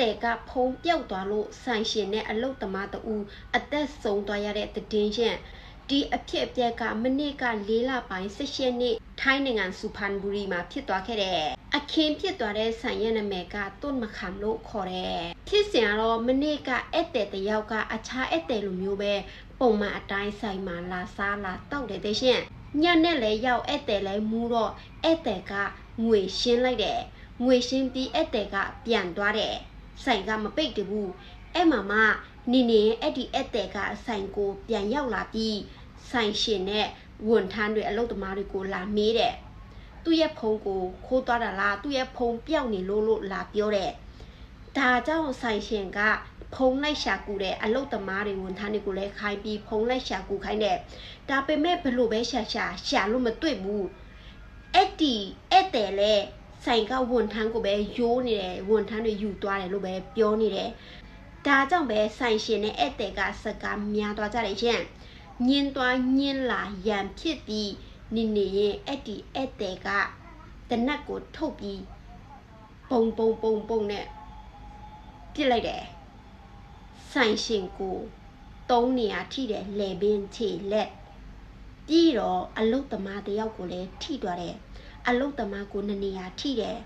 တဲ့ကဖုံပြောက်သွားလို့ဆိုင်ရှင်နဲ့အလုတ်သမားတဦးအသက်ဆုံးသွားရတဲ့တည်င်းချင်းဒီအဖြစ်အပျက်ကမနစ်က၄လပိုင်း၁၈နှစ်ထိုင်းနိုင်ငံစူဖန်ဘူရီမှာဖြစ်သွားခဲ့တဲ့အခင်းဖြစ်သွားတဲ့ဆိုင်ရဲ့နာမည်ကတွန့်မခမ်လို့ခေါ်တယ်ဖြစ်စဉ်ကတော့မနစ်ကဧည့်သည်တယောက်ကအခြားဧည့်သည်လိုမျိုးပဲပုံမှန်အတိုင်းဆိုင်မှာလာစားလာတောက်တယ်တဲ့ရှင်ညနဲ့လည်းရောက်ဧည့်သည်လည်းမူးတော့ဧည့်သည်ကငွေရှင်းလိုက်တယ်ငွေရှင်းပြီးဧည့်သည်ကပြန်သွားတယ် ဆိုင်ကမပိတ်တဘူးအဲ့မှာမှနင်းနေအဲ့ဒီဧည့်သည်ကဆိုင်ကိုပြန်ရောက်လာပြီးဆိုင်ရှင်နဲ့ဝန်ထမ်းတွေအလုပ်သမားတွေကိုလာမေးတယ်သူ့ရဲ့ဖုန်းကိုခိုးသွားတာလားသူ့ရဲ့ဖုန်းပြောက်နေလို့လို့လာပြောတယ်ဒါကြောင့်ဆိုင်ရှင်ကဖုံးလိုက်ရှာကူတဲ့အလုတ်သမားတွေဝန်ထမ်းတွေကိုလည်းခိုင်းပြီးဖုံးလိုက်ရှာကူခိုင်းတယ်ဒါပေမဲ့ဘလို့ပဲရှာရှာရှာလို့မတွေ့ဘူးအဲ့ဒီအဲ့တယ်လေ ဆိုင်ကဝန်ထမ်းကိုပဲယိုးနေတယ်ဝန်ထမ်းတွေယူသွားတယ်လို့ပဲပြောနေတယ်ဒါကြောင့်ပဲဆိုင်ရှင်နဲ့အဲ့တယ်ကစကားများသွားကြတယ်ရှင်ညင်းသွားညင်းလာရံဖြစ်ပြီးနေနေရင်အဲ့ဒီအဲ့တယ်ကတနတ်ကိုထုတ်ပြီးပုံပုံပုံပုံနဲ့ပြစ်လိုက်တယ်ဆိုင်ရှင်ကိုသုံးနေရထိတယ်လေပင်ခြေလက်ပြီးတော့အလုတ်သမားတယောက်ကိုလည်းထိသွားတယ် အလုတ်သမားကိုနှစ်နေရာထိတယ်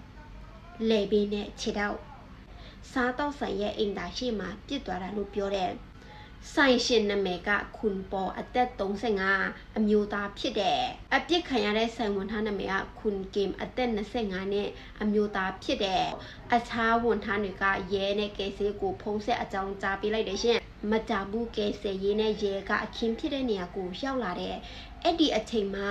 လေပင်နဲ့ခြေတော့စားတော့ဆိုင်ရဲ့အိမ်သာရှိမှပြစ်သွားတာလို့ပြောတယ်ဆိုင်ရှင်နာမည်ကခွန်ပေါ်အသက်35အမျိုးသားဖြစ်တယ်။အပြစ်ခံရတဲ့ဆိုင်ဝန်ထမ်းနာမည်ကခွန်ကင်အသက်25နဲ့အမျိုးသားဖြစ်တယ်။အခြားဝန်ထမ်းတွေကရဲနဲ့ကယ်ဆယ်ကိုဖုံးဆက်အကြောင်းကြားပေးလိုက်တယ်ရှင်။မကြဘူးကယ်ဆယ်ရေးနဲ့ရဲကအခင်းဖြစ်တဲ့နေရာကိုရောက်လာတဲ့အဲ့ဒီအချိန်မှာ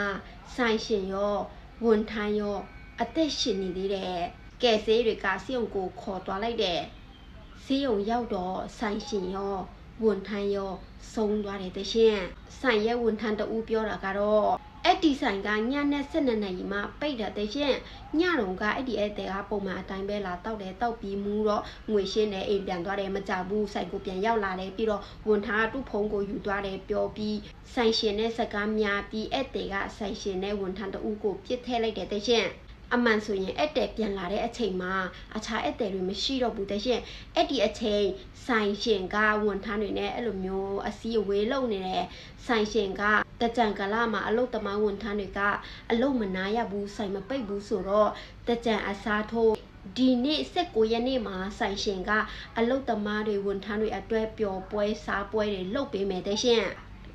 ဆိုင်ရှင်ရော ဝန်ထမ်းရောအသက်ရှင်နေသေးတယ်။ကယ်ဆယ်တွေကစီယုံကိုခေါ်သွားလိုက်တယ်။စီယုံရောက်တော့ဆိုင်ရှင်ရောဝန်ထမ်းရောဆုံးသွားတယ်တရှင်ဆိုင်ရဲ့ဝန်ထမ်းတဦးပြောတာကတော့ အဲ့ဒီဆိုင်ကညနဲ့7နှစ်ရီမှပိတ်တာတရှင်ညတုန်းကအဲ့ဒီအဲ့တဲ့ကပုံမှန်အတိုင်းပဲလာတောက်တယ်တောက်ပြီးမူတော့ငွေရှင်းတယ်အိမ်ပြန်သွားတယ်မကြဘူးဆိုင်ကိုပြန်ရောက်လာတယ်ပြီးတော့ဝန်ထမ်းကသူ့ဖုန်းကိုယူသွားတယ်ပြောပြီးဆိုင်ရှင်နဲ့စကားများပြီးအဲ့တဲ့ကဆိုင်ရှင်နဲ့ဝန်ထမ်းတဦးကိုပြစ်ထည့်လိုက်တယ်တရှင် အမှန်ဆိုရင်အဲ့တဲ့ပြန်လာတဲ့အချိန်မှာအခြားအဲ့တဲ့တွေမရှိတော့ဘူးတဲ့ရှင်အဲ့ဒီအချိန်ဆိုင်ရှင်ကဝန်ထမ်းတွေနဲ့အဲ့လိုမျိုးအစည်းအဝေးလုပ်နေတယ်ဆိုင်ရှင်ကတကြံကလာမှာအလုတ်သမားဝန်ထမ်းတွေကအလုတ်မနာရဘူးဆိုင်မပိတ်ဘူးဆိုတော့တကြံအစားထိုးဒီနေ့16ရက်နေ့မှာဆိုင်ရှင်ကအလုတ်သမားတွေဝန်ထမ်းတွေအတွဲပျော်ပွဲစားပွဲတွေလုပ်ပေးမယ်တဲ့ရှင်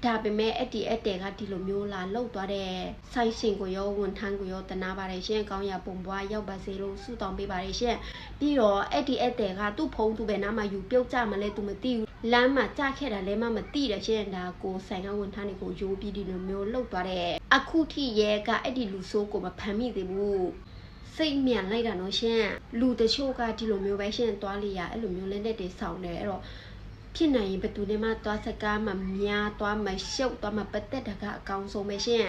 ဒါပေမဲ့အဲ့ဒီအဲ့တဲကဒီလိုမျိုးလာလောက်သွားတဲ့ဆိုင်ရှင်ကိုရောဝန်ထမ်းကိုရောတနာပါတယ်ရှင်ကောင်းရပုံပွားရောက်ပါစေလို့ဆုတောင်းပေးပါတယ်ရှင်ပြီးတော့အဲ့ဒီအဲ့တဲကသူ့ဖုန်းသူပဲနားမှာယူပြုတ်ကြမလဲသူမသိဘူးလမ်းမှာကြခဲ့တာလည်းမမသိတယ်ရှင်ဒါကိုဆိုင်ကဝန်ထမ်းတွေကိုယိုးပြီးဒီလိုမျိုးလောက်သွားတဲ့အခုထိရဲကအဲ့ဒီလူဆိုးကိုမဖမ်းမိသေးဘူးစိတ်မြန်လိုက်တာနော်ရှင်လူတချို့ကဒီလိုမျိုးပဲရှင်သွားလေရအဲ့လိုမျိုးလက်နဲ့တွေဆောင်းတယ်အဲ့တော့ ဖြစ်နိုင်ရင်ဘယ်သူနဲ့မှသွားစကားမှများသွားမရှုပ်သွားမပတ်သက်တာကအကောင်းဆုံးပဲရှင်